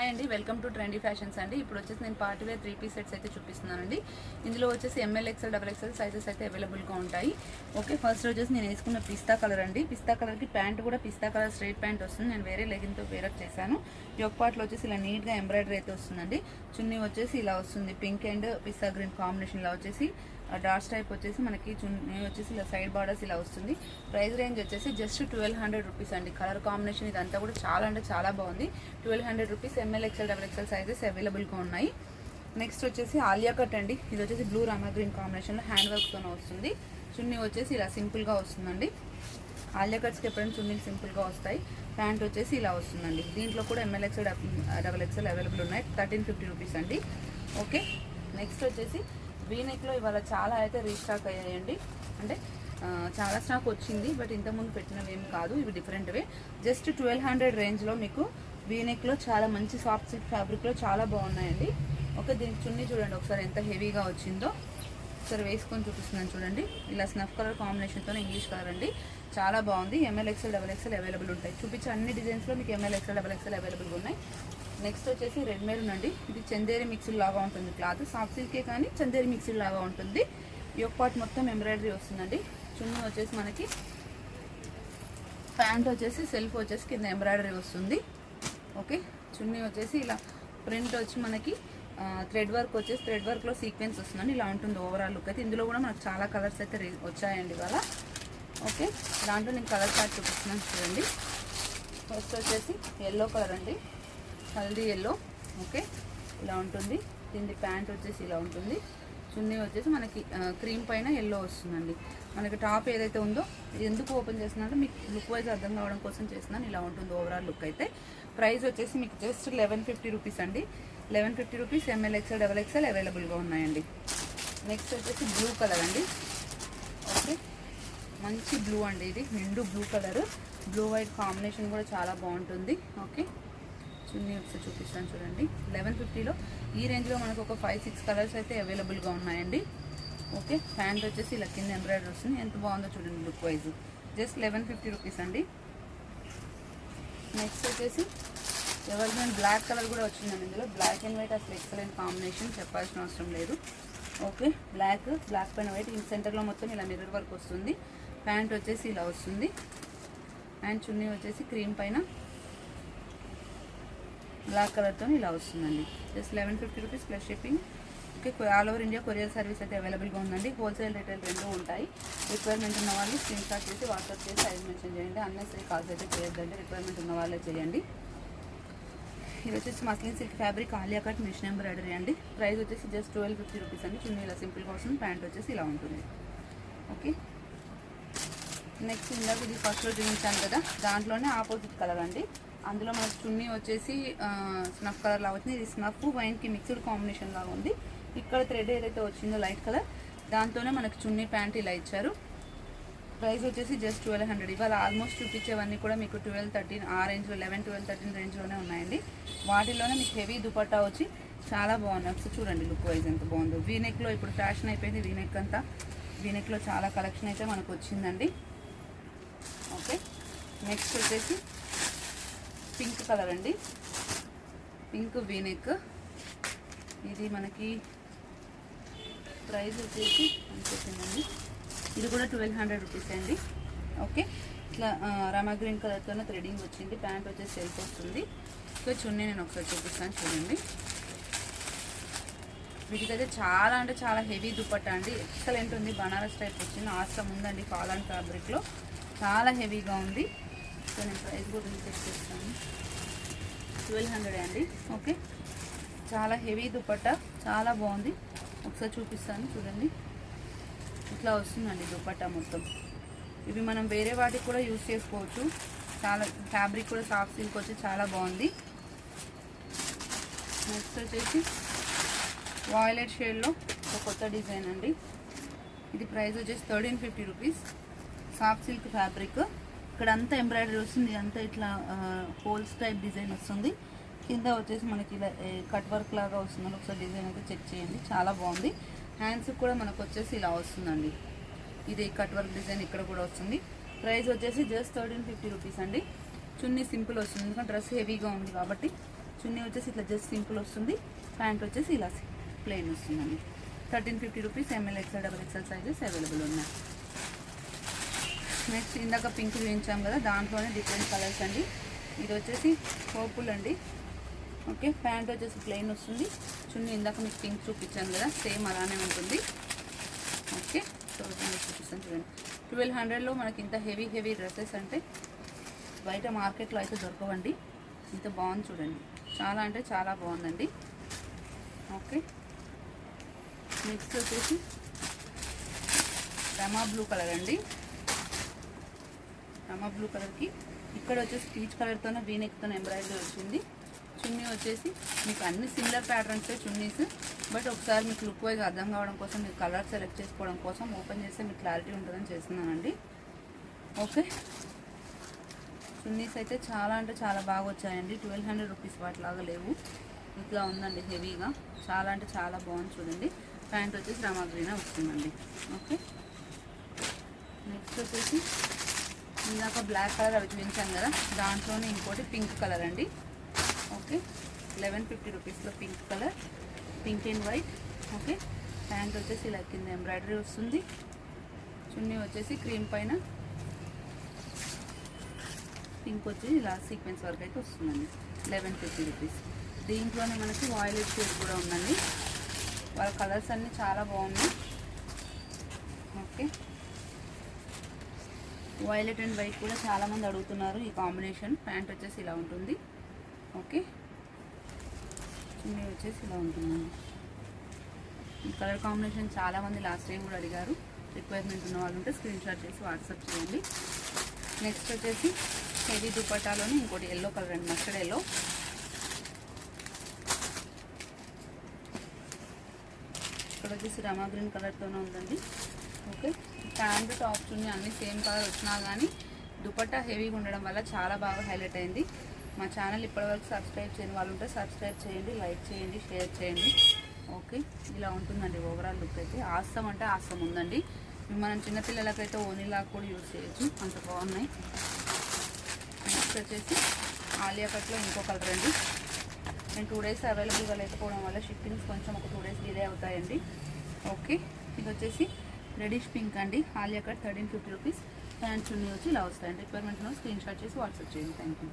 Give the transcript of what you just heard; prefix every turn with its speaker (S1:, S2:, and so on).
S1: Hi అండి welcome to trendy fashions అండి. ఇప్పుడు వచ్చేసి నేను party wear three piece sets అయితే చూపిస్తున్నానండి. ఇందులో వచ్చేసి M L XL double XL sizes అయితే అవైలబుల్గా ఉంటాయి. ఓకే ఫస్ట్ వచ్చేసి నేను వేసుకున్న పిస్తా కలర్ అండి. పిస్తా కలర్కి ప్యాంట్ కూడా పిస్తా కలర్ స్ట్రైట్ ప్యాంట్ వస్తుంది. నేను వేరే లెగిన్తో వేరప్ చేశాను. యొక్క పార్ట్లో వచ్చేసి ఇలా నీట్గా ఎంబ్రాయిడరీ అయితే వస్తుందండి. చున్నీ వచ్చేసి ఇలా వస్తుంది. Pink and pista green combination ఇలా వచ్చేసి డార్క్ టైప్ వచ్చేసి మనకి చున్నీ వచ్చేసి ఇలా సైడ్ బార్డర్స్ ఇలా వస్తుంది. ప్రైస్ రేంజ్ వచ్చేసి జస్ట్ ట్వెల్వ్ హండ్రెడ్ రూపీస్ అండి. కలర్ కాంబినేషన్ ఇదంతా కూడా చాలా అంటే చాలా బాగుంది. Twelve hundred rupees M L XL double XL sizes అవైలబుల్గా ఉన్నాయి. నెక్స్ట్ వచ్చేసి ఆలియా కట్ అండి. ఇది వచ్చేసి బ్లూ రామా గ్రీన్ కాంబినేషన్లో హ్యాండ్ వర్క్తోనే వస్తుంది. చున్నీ వచ్చేసి ఇలా సింపుల్గా వస్తుందండి. ఆలియా కట్స్కి ఎప్పుడైనా చున్నీలు సింపుల్గా వస్తాయి. ప్యాంట్ వచ్చేసి ఇలా వస్తుందండి. దీంట్లో కూడా M L double XL available ఉన్నాయి. థర్టీన్ ఫిఫ్టీ రూపీస్ అండి. ఓకే నెక్స్ట్ వచ్చేసి వీనెక్లో ఇవాళ చాలా అయితే రీస్టాక్ అయ్యాయండి. అంటే చాలా స్టాక్ వచ్చింది బట్ ఇంతకుముందు పెట్టినవి ఏం కాదు ఇవి డిఫరెంట్వే జస్ట్ ట్వెల్వ్ హండ్రెడ్ రేంజ్లో మీకు వీనెక్లో చాలా మంచి సాఫ్ట్ సిల్క్ ఫ్యాబ్రిక్లో చాలా బాగున్నాయండి. ఓకే దీనికి చున్నీ చూడండి ఒకసారి ఎంత హెవీగా వచ్చిందో. ఒకసారి వేసుకొని చూపిస్తున్నాను చూడండి. ఇలా స్నఫ్ కలర్ కాంబినేషన్తో ఇంగ్లీష్ కలర్ అండి. చాలా బాగుంది. ఎంఎల్ఎక్సెల్ డబల్ ఎక్సెల్ అవైలబుల్ ఉంటాయి. చూపించే అన్ని డిజైన్స్లో మీకు ఎంఎల్ఎక్సెల్ డబల్ ఎక్సెల్ అవైలబుల్గా ఉన్నాయి. నెక్స్ట్ వచ్చేసి రెడ్ మెరూన్ అండి. ఇది చందేరి మిక్సీడ్ లాగా ఉంటుంది క్లాత్. సాఫ్ట్ సిల్కే కానీ చందేరి మిక్సీడ్ లాగా ఉంటుంది. ఈ యొక్క పాటు మొత్తం ఎంబ్రాయిడరీ వస్తుందండి. చున్నీ వచ్చేసి మనకి ప్యాంట్ వచ్చేసి సెల్ఫ్ వచ్చేసి కింద ఎంబ్రాయిడరీ వస్తుంది. ఓకే? చున్నీ వచ్చేసి ఇలా ప్రింట్ వచ్చి మనకి థ్రెడ్ వర్క్ వచ్చేసి థ్రెడ్ వర్క్లో సీక్వెన్స్ వస్తుందండి. ఇలా ఉంటుంది ఓవరాల్ లుక్ అయితే. ఇందులో కూడా మనకు చాలా కలర్స్ అయితే రి- వచ్చాయండి ఇవాళ. ఓకే? దాంట్లో నేను కలర్ చార్ట్ చూపిస్తున్నాను చూడండి. ఫస్ట్ వచ్చేసి ఎల్లో కలర్ అండి. హల్దీ ఎల్లో ఓకే ఇలా ఉంటుంది. దీని ప్యాంట్ వచ్చేసి ఇలా ఉంటుంది. చున్నీ వచ్చేసి మనకి క్రీమ్ పైన ఎల్లో వస్తుందండి. మనకి టాప్ ఏదైతే ఉందో ఎందుకు ఓపెన్ చేస్తున్నానో మీకు లుక్ వైజ్ అర్థం కావడం కోసం చేస్తున్నాను. ఇలా ఉంటుంది ఓవరాల్ లుక్ అయితే. ప్రైస్ వచ్చేసి మీకు జస్ట్ లెవెన్ ఫిఫ్టీ రూపీస్ అండి. Eleven fifty rupees M L XL double XL అవైలబుల్గా ఉన్నాయండి. నెక్స్ట్ వచ్చేసి బ్లూ కలర్ అండి. ఓకే మంచి బ్లూ అండి ఇది. నిండు blue colour blue white combination కూడా చాలా బాగుంటుంది. ఓకే చున్నీ ఒకసారి చూపిస్తాను చూడండి. లెవెన్ ఫిఫ్టీలో ఈ రేంజ్లో మనకు ఒక ఫైవ్ సిక్స్ కలర్స్ అయితే అవైలబుల్గా ఉన్నాయండి. ఓకే ప్యాంట్ వచ్చేసి ఇలా కింద ఎంబ్రాయిడరీ వస్తుంది. ఎంత బాగుందో చూడండి look wise just eleven fifty rupees అండి. నెక్స్ట్ వచ్చేసి ఎవరికైనా బ్లాక్ కలర్ కూడా వచ్చిందండి ఇందులో. బ్లాక్ అండ్ వైట్ అసలు ఎక్సలెంట్ కాంబినేషన్ చెప్పాల్సిన అవసరం లేదు. ఓకే బ్లాక్ బ్లాక్ పైన వైట్ ఈ సెంటర్లో మొత్తం ఇలా మిర్రర్ వర్క్ వస్తుంది. ప్యాంట్ వచ్చేసి ఇలా వస్తుంది. అండ్ చున్నీ వచ్చేసి క్రీమ్ పైన బ్లాక్ కలర్తో ఇలా వస్తుందండి. Just eleven fifty rupees plus shipping okay all over India courier service అయితే అవైలబుల్గా ఉందండి. హోల్సేల్ రిటైల్ రెండు ఉంటాయి. రిక్వైర్మెంట్ ఉన్న వాళ్ళు స్క్రీన్ షాట్ చేసి వాట్సాప్ చేసి సైజ్ మెన్షన్ చేయండి. అన్నెసరీ కాల్స్ అయితే చేయొద్దండి. రిక్వైర్మెంట్ ఉన్న వాళ్ళే చేయండి. ఇది వచ్చేసి muslin silk fabric Alia cut machine embroidery అండి. ప్రైస్ వచ్చేసి జస్ట్ ట్వెల్వ్ ఫిఫ్టీ రూపీస్ అండి. చున్నీ ఇలా సింపుల్గా వస్తుంది. ప్యాంట్ వచ్చేసి ఇలా ఉంటుంది. ఓకే నెక్స్ట్ ఇందాక ఇది ఫస్ట్లో చూపించాను కదా. దాంట్లోనే ఆపోజిట్ కలర్ అండి. అందులో మనకు చున్నీ వచ్చేసి స్నఫ్ కలర్ లాగా వచ్చింది. ఇది స్నఫ్ వైన్కి మిక్స్డ్ కాంబినేషన్ లాగా ఉంది. ఇక్కడ థ్రెడ్ ఏదైతే వచ్చిందో లైట్ కలర్ దాంతోనే మనకు చున్నీ ప్యాంట్ ఇలా ఇచ్చారు. ప్రైస్ వచ్చేసి జస్ట్ ట్వెల్వ్ హండ్రెడ్. ఇవాళ ఆల్మోస్ట్ చూపించేవన్నీ కూడా మీకు ట్వెల్వ్ థర్టీన్ ఆ రేంజ్లో లెవెన్ ట్వెల్వ్ థర్టీన్ రేంజ్లోనే ఉన్నాయండి. వాటిలోనే మీకు హెవీ దుపట్టా వచ్చి చాలా బాగున్నాయి. ఒకసారి చూడండి లుక్ వైజ్ ఎంత బాగుందో. వీనెక్లో ఇప్పుడు ఫ్యాషన్ అయిపోయింది. వీనెక్ అంతా. వీనెక్లో చాలా కలెక్షన్ అయితే మనకు వచ్చిందండి. ఓకే. నెక్స్ట్ వచ్చేసి పింక్ కలర్ అండి. Pink V neck. ఇది మనకి ప్రైస్ వచ్చేసి అనిపిస్తుందండి ఇది కూడా ట్వెల్వ్ హండ్రెడ్ రూపీస్ అండి. ఓకే. ఇట్లా ఆ, రామా గ్రీన్ కలర్తోనే థ్రెడింగ్ వచ్చింది. ప్యాంట్ వచ్చేసి సెల్ఫ్ వస్తుంది. సో చున్నీ నేను ఒకసారి చూపిస్తాను చూడండి. వీటికైతే చాలా అంటే చాలా హెవీ దుప్పట్ట అండి. ఎక్సలెంట్ ఉంది. బనారస్ టైప్ వచ్చింది. ఆస్తం ఉందండి. కాలాన్ ఫ్యాబ్రిక్లో. చాలా హెవీగా ఉంది. సో నేను ప్రైస్ కూడా చెక్ చేస్తాను. ట్వెల్వ్ హండ్రెడ్ అండి. ఓకే చాలా హెవీ దుపట్టా చాలా బాగుంది. ఒకసారి చూపిస్తాను చూడండి. ఇట్లా వస్తుందండి దుపట్టా మొత్తం. ఇవి మనం వేరే వాటికి కూడా యూస్ చేసుకోవచ్చు. చాలా ఫ్యాబ్రిక్ కూడా సాఫ్ట్ సిల్క్ వచ్చి చాలా బాగుంది. నెక్స్ట్ వచ్చేసి వాయిలెట్ షేడ్లో ఒక కొత్త డిజైన్ అండి. ఇది ప్రైస్ వచ్చేసి thirteen fifty rupees soft silk fabric ఇక్కడ అంతా ఎంబ్రాయిడరీ వస్తుంది అంతా ఇట్లా హోల్స్ టైప్ డిజైన్ వస్తుంది. కింద వచ్చేసి మనకి ఇలా కట్ వర్క్ లాగా వస్తుంది ఒకసారి డిజైన్ అయితే చెక్ చేయండి. చాలా బాగుంది. హ్యాండ్స్ కూడా మనకు వచ్చేసి ఇలా వస్తుందండి. ఇది కట్ వర్క్ డిజైన్ ఇక్కడ కూడా వస్తుంది. ప్రైస్ వచ్చేసి జస్ట్ థర్టీన్ ఫిఫ్టీ రూపీస్ అండి. చున్నీ సింపుల్ వస్తుంది. ఎందుకంటే డ్రెస్ హెవీగా ఉంది కాబట్టి చున్నీ వచ్చేసి ఇట్లా జస్ట్ సింపుల్ వస్తుంది. ప్యాంట్ వచ్చేసి ఇలా ప్లెయిన్ వస్తుందండి. Thirteen fifty rupees M L XL double XL sizes available ఉన్నాయి. నెక్స్ట్ ఇందాక పింక్ చూపించాం కదా దాంట్లోనే డిఫరెంట్ కలర్స్ అండి. ఇది వచ్చేసి పర్పుల్ అండి. ఓకే ప్యాంట్ వచ్చేసి ప్లెయిన్ వస్తుంది. చున్నీ ఇందాక మీకు పింక్ చూపించాను కదా సేమ్ అలానే ఉంటుంది. ఓకే చూపిస్తాను చూడండి. ట్వెల్వ్ హండ్రెడ్లో మనకి ఇంత హెవీ హెవీ డ్రెస్సెస్ అంటే బయట మార్కెట్లో అయితే దొరకవండి. ఇంత బాగుంది చూడండి. చాలా అంటే చాలా బాగుందండి. ఓకే నెక్స్ట్ వచ్చేసి రమా బ్లూ కలర్ అండి. రమా బ్లూ కలర్కి. ఇక్కడ వచ్చేసి పీచ్ కలర్తోనే వీనెక్తో ఎంబ్రాయిడరీ వచ్చింది. చున్నీ వచ్చేసి మీకు అన్ని సిమిలర్ ప్యాటర్న్సే చున్నీస్. బట్ ఒకసారి మీకు లుక్ వైజ్ అర్థం కావడం కోసం మీకు కలర్ సెలెక్ట్ చేసుకోవడం కోసం ఓపెన్ చేస్తే మీకు క్లారిటీ ఉంటుందని చేస్తున్నానండి. ఓకే? చున్నీస్ అయితే చాలా అంటే చాలా బాగా వచ్చాయండి. ట్వెల్వ్ హండ్రెడ్ రూపీస్ వాటిలాగా లేవు. ఇట్లా ఉందండి హెవీగా. చాలా అంటే చాలా బాగుంది చూడండి. ప్యాంట్ వచ్చేసి రామాగ్రీనే వస్తుందండి. ఓకే? నెక్స్ట్ వచ్చేసి ఇందాక బ్లాక్ కలర్ అవి చూపించాను కదా దాంట్లోనే ఇంకోటి పింక్ కలర్ అండి. ఓకే లెవెన్ ఫిఫ్టీ రూపీస్లో pink colour pink and white okay. Pant వచ్చేసి ఇలా కింద ఎంబ్రాయిడరీ వస్తుంది. చున్నీ వచ్చేసి క్రీమ్ పైన పింక్ వచ్చి ఇలా సీక్వెన్స్ వరకు అయితే వస్తుందండి. లెవెన్ ఫిఫ్టీ రూపీస్ దీంట్లోనే మనకి వాయిలెట్ షేడ్ కూడా ఉందండి. వాళ్ళ కలర్స్ అన్నీ చాలా బాగున్నాయి. ఓకే. వైలెట్ అండ్ వైట్ కూడా చాలామంది అడుగుతున్నారు ఈ కాంబినేషన్. ప్యాంట్ వచ్చేసి ఇలా ఉంటుంది. ఓకే. చున్నీ వచ్చేసి ఇలా ఉంటుందండి. ఈ కలర్ కాంబినేషన్ చాలామంది లాస్ట్ టైం కూడా అడిగారు. రిక్వైర్మెంట్ ఉన్న వాళ్ళు ఉంటే స్క్రీన్ షాట్ చేసి వాట్సాప్ చేయండి. నెక్స్ట్ వచ్చేసి హెవీ దుపట్టాలోని ఇంకోటి ఎల్లో కలర్ అండి మస్టర్డ్ ఎల్లో ఇక్కడ వచ్చేసి రమా గ్రీన్ కలర్తోనే ఉందండి. ఓకే. ప్యాంటు టాప్ చున్నీ అన్ని సేమ్ కలర్ వచ్చినా కానీ దుపట్టా హెవీగా ఉండడం వల్ల చాలా బాగా హైలైట్ అయింది. మా ఛానల్ ఇప్పటివరకు సబ్స్క్రైబ్ చేయని వాళ్ళు ఉంటే సబ్స్క్రైబ్ చేయండి లైక్ చేయండి షేర్ చేయండి. ఓకే ఇలా ఉంటుందండి ఓవరాల్ లుక్ అయితే. ఆస్తం అంటే ఆస్తం ఉందండి. మనం చిన్నపిల్లలకైతే ఓనీలా కూడా యూజ్ చేయొచ్చు. అంత బాగున్నాయి. నెక్స్ట్ వచ్చేసి ఆలియా కట్లో ఇంకో కలర్ అండి. నేను టూ డేస్ అవైలబుల్గా లేకపోవడం వల్ల షిప్పింగ్స్ కొంచెం ఒక టూ డేస్ డిలే అవుతాయండి. ఓకే ఇది వచ్చేసి రెడిష్ పింక్ అండి. Alia cut thirteen fifty rupees. Pants ఉన్నాయి వచ్చి ఇలా వస్తాయండి. రిక్వైర్మెంట్ స్క్రీన్ షాట్ చేసి వాట్సాప్ చేయండి. Thank you